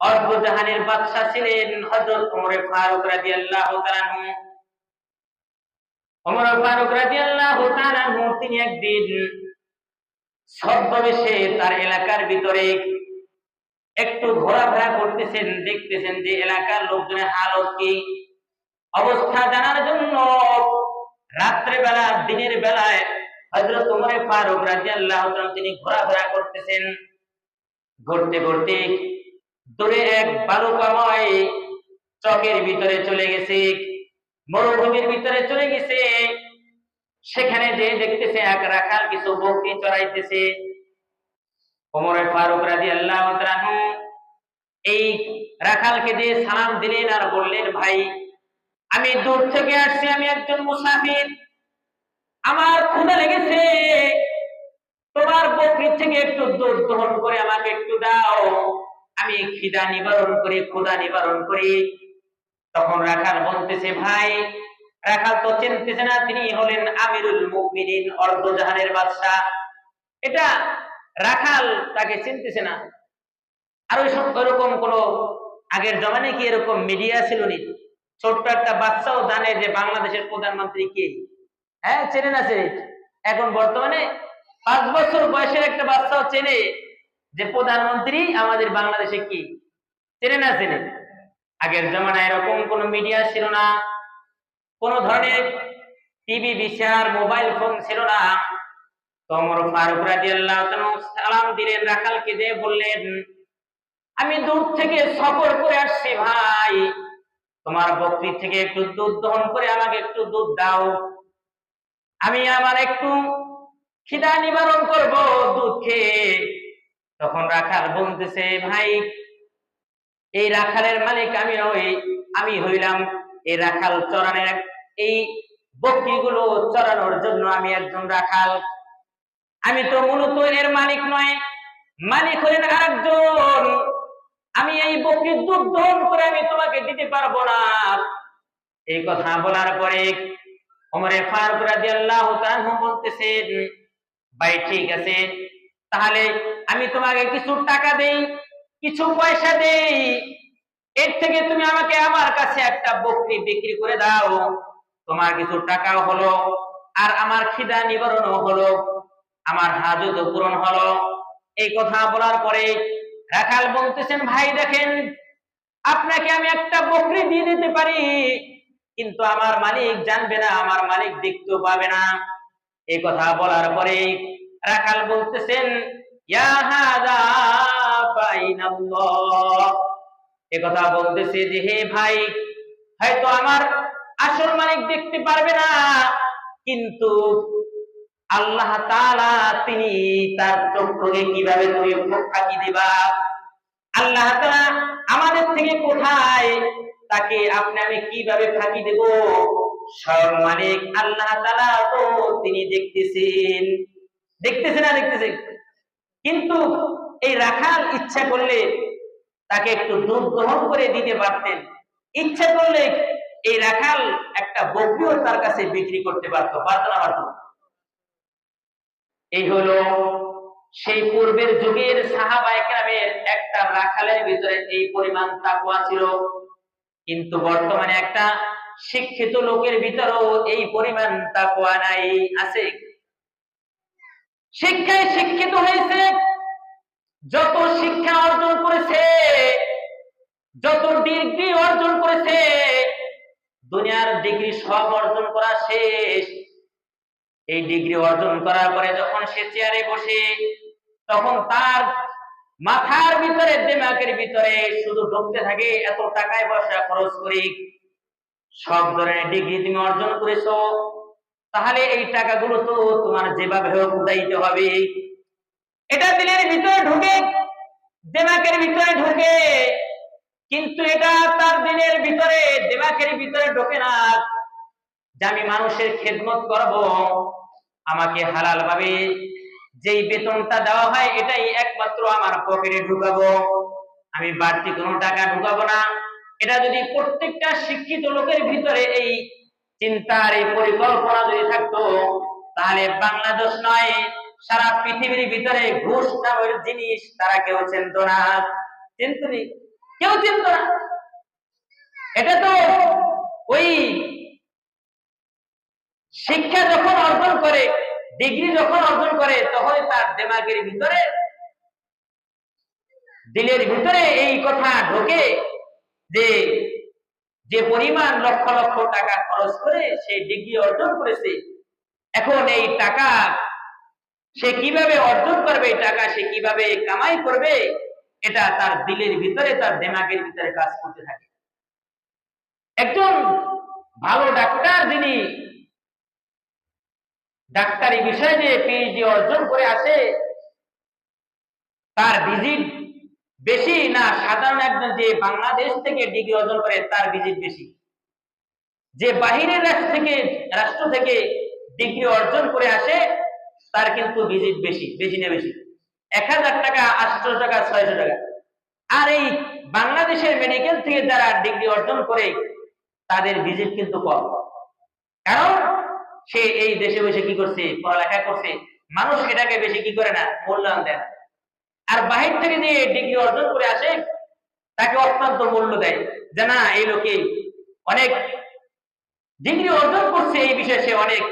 অর্ধজাহানের বাদশা ছিলেন হযরত ওমর ফারুক রাদিয়াল্লাহু তাআলা ওমর ফারুক রাদিয়াল্লাহু তাআলা তিনি একদিন ছদ্মবেশে তার এলাকার ভিতরে একটু ঘোরাফেরা করতেছেন, দেখতেছেন যে এলাকার লোকজনের হালত কি? অবস্থা জানার জন্য রাত্রে বেলা দিনের বেলায় হযরত ওমর ফারুক রাদিয়াল্লাহু তাআলা তিনি ঘোরাফেরা করতেছেন। ঘুরতে ঘুরতে দূরে এক বালুকাময় চকের ভিতরে চলে গেছে, মরুভূমির ভিতরে চলে গেছে। সেখানে যে দেখতেছে এক রাখাল কিছু বকরি চড়াইতেছে। ফারুক রাজি আল্লাহ এই রাখালকে দিয়ে সালাম দিলেন আর বললেন, ভাই, আমি দূর থেকে আসছি, আমি একজন মুসাফির। আমার ক্ষুধা লেগেছে। তোমার বকরির থেকে একটু দুধ দহন করে আমাকে একটু দাও। আমি খিদা নিবারণ করি, ক্ষুধা নিবারণ করি। তখন রাখাল বলতেছে, ভাই, রাখাল তো চিনতেছে না, তিনি হলেন আমিরুল মুমিনিন, অর্ধজাহানের বাদশাহ। এটা রাখাল তাকে চিনতেছে না। আর ওই সব ওরকম কোন আগের জমানে কি এরকম মিডিয়া ছিল নি? ছোট্ট একটা বাচ্চাও জানে যে বাংলাদেশের প্রধানমন্ত্রী কে। হ্যাঁ চেনে না চেনে। এখন বর্তমানে পাঁচ বছর বয়সের একটা বাচ্চাও চেনে। যে প্রধানমন্ত্রী আমাদের বাংলাদেশে কি? চেনে না চেনে আগের জমানায় এরকম কোন মিডিয়া ছিল না। কোন ধরনের টিভি বিশার মোবাইল ফোন ছিল না। তোমর ফারুক রাদিয়াল্লাহু তাআলা সালাম দিলেন, রাখালকে দিয়ে বললেন, আমি দূর থেকে সফর করে আসছি ভাই। তোমার বকরি থেকে একটু দুধ দহন করে আমাকে একটু দুধ দাও। আমি আমার একটু খিদা নিবারণ করব দুধ খেয়ে। তখন রাখাল বলতেছে, ভাই, এই রাখালের মালিক আমি আমি হইলাম এই রাখাল চরানের, এই বকরিগুলো চরানোর জন্য আমি একজন রাখাল। আমি তো মূলত এর মালিক নয়, মালিক হলেন আরেকজন। আমি এই বকরির দুধ দহন করে আমি তোমাকে দিতে পারব না। এই কথা বলার পরে ওমরে ফারুক রাদিয়াল্লাহু তাআলা বলতেছেন, ভাই, ঠিক আছে তাহলে আমি তোমাকে কিছু টাকা দেই, কিছু পয়সা দেই। এর থেকে তুমি আমাকে আমার কাছে একটা বকরি বিক্রি করে দাও। তোমার কিছু টাকাও হলো, আর আমার খিদা নিবারণও হলো, আমার হাজত পূরণ হলো। এই কথা বলার পরে রাখাল বলতেছেন, ভাই, দেখেন, আপনাকে আমি একটা বকরি দিয়ে দিতে পারি, কিন্তু আমার মালিক জানবে না, আমার মালিক দেখতেও পাবে না। এই কথা বলার পরে রাখাল বলতেছেন বলতেছে যে, হে ভাই, হয়তো আমার আসল মালিক দেখতে পারবে না, কিন্তু আল্লাহ তিনি তার চক্ষুকে কীভাবে তুমি ফাঁকি দিবা? আল্লাহ তাআলা আমাদের থেকে কোথায়? তাকে আপনি আমি কীভাবে ফাঁকি দেব? সব মালিক আল্লাহ তাআলা তো তিনি দেখতেছেন। দেখতেছেন না দেখতেছেন কিন্তু এই রাখাল ইচ্ছা করলে তাকে একটু দুধ দহন করে দিতে পারতেন। ইচ্ছা করলে এই রাখাল একটা বকরিও তার কাছে বিক্রি করতে পারতো। পারতো না, পারতো? এই হলো সেই পূর্বের যুগের সাহাবা একরামের একটা রাখালের ভিতরে এই পরিমাণ তাকওয়া ছিল। কিন্তু বর্তমানে একটা শিক্ষিত লোকের ভিতরেও এই পরিমাণ তাকওয়া নাই, আছে। শিক্ষায় শিক্ষিত হয়েছে, যত শিক্ষা অর্জন করেছে, যত ডিগ্রি অর্জন করেছে, দুনিয়ার ডিগ্রি সব অর্জন করা শেষ। এই ডিগ্রি অর্জন করার পরে যখন সে চেয়ারে বসে, তখন তার মাথার ভিতরে দেমাকের ভিতরে শুধু ঢুকতে থাকে, এত টাকায় পয়সা খরচ করি, সব ধরনের ডিগ্রি তুমি অর্জন করেছ। তাহলে এই টাকাগুলো তো তোমার যেভাবে হোক উঠাইতে হবে। এটা দিলের ভিতরে ঢুকে, দেমাকের ভিতরে ঢুকে। কিন্তু এটা তার দিনের ভিতরে দেমাক দেমাকের ভিতরে ঢোকে না। যে আমি মানুষের খেদমত করব, আমাকে হালাল ভাবে যেই বেতনটা দেওয়া হয়, এটাই একমাত্র আমার পকেটে ঢুকাবো। আমি বাড়তি কোনো টাকা ঢুকাবো না। এটা যদি প্রত্যেকটা শিক্ষিত লোকের ভিতরে এই চিন্তার এই পরিকল্পনা যদি থাকতো, তাহলে বাংলাদেশ নয়, সারা পৃথিবীর ভিতরে ঘুষ নামের জিনিস তারা কেউ চিনত না। চিনত কেউ চিনত না। এটা তো ওই শিক্ষা যখন অর্জন করে, ডিগ্রি যখন অর্জন করে তখন তার দেমাগের ভিতরে, দিলের ভিতরে এই কথা ঢোকে যে যে পরিমাণ লক্ষ লক্ষ টাকা খরচ করে সে ডিগ্রি অর্জন করেছে, এখন এই টাকা সে কীভাবে অর্জন করবে, এই টাকা সে কীভাবে কামাই করবে, এটা তার দিলের ভিতরে, তার দেমাগের ভিতরে কাজ করতে থাকে। একজন ভালো ডাক্তার যিনি ডাক্তারি বিষয়ে যে পিএইচডি অর্জন করে আসে, তার ভিজিট বেশি না সাধারণ একজন যে বাংলাদেশ থেকে ডিগ্রি অর্জন করে তার ভিজিট বেশি। যে বাহিরের রাষ্ট্র থেকে রাষ্ট্র থেকে ডিগ্রি অর্জন করে আসে, তার কিন্তু ভিজিট বেশি বেশি না বেশি। এক হাজার টাকা আটশো টাকা, ছয়শো টাকা। আর এই বাংলাদেশের মেডিকেল থেকে যারা ডিগ্রি অর্জন করে, তাদের ভিজিট কিন্তু কম। কারণ সে এই দেশে বসে কি করছে, পড়ালেখা করছে, মানুষ এটাকে বেশি কি করে না, মূল্যায়ন দেয় না। আর বাহির থেকে যে ডিগ্রি অর্জন করে আসে, তাকে অত্যন্ত মূল্য দেয়। যে না, এই লোকে অনেক ডিগ্রি অর্জন করছে, এই বিষয়ে সে অনেক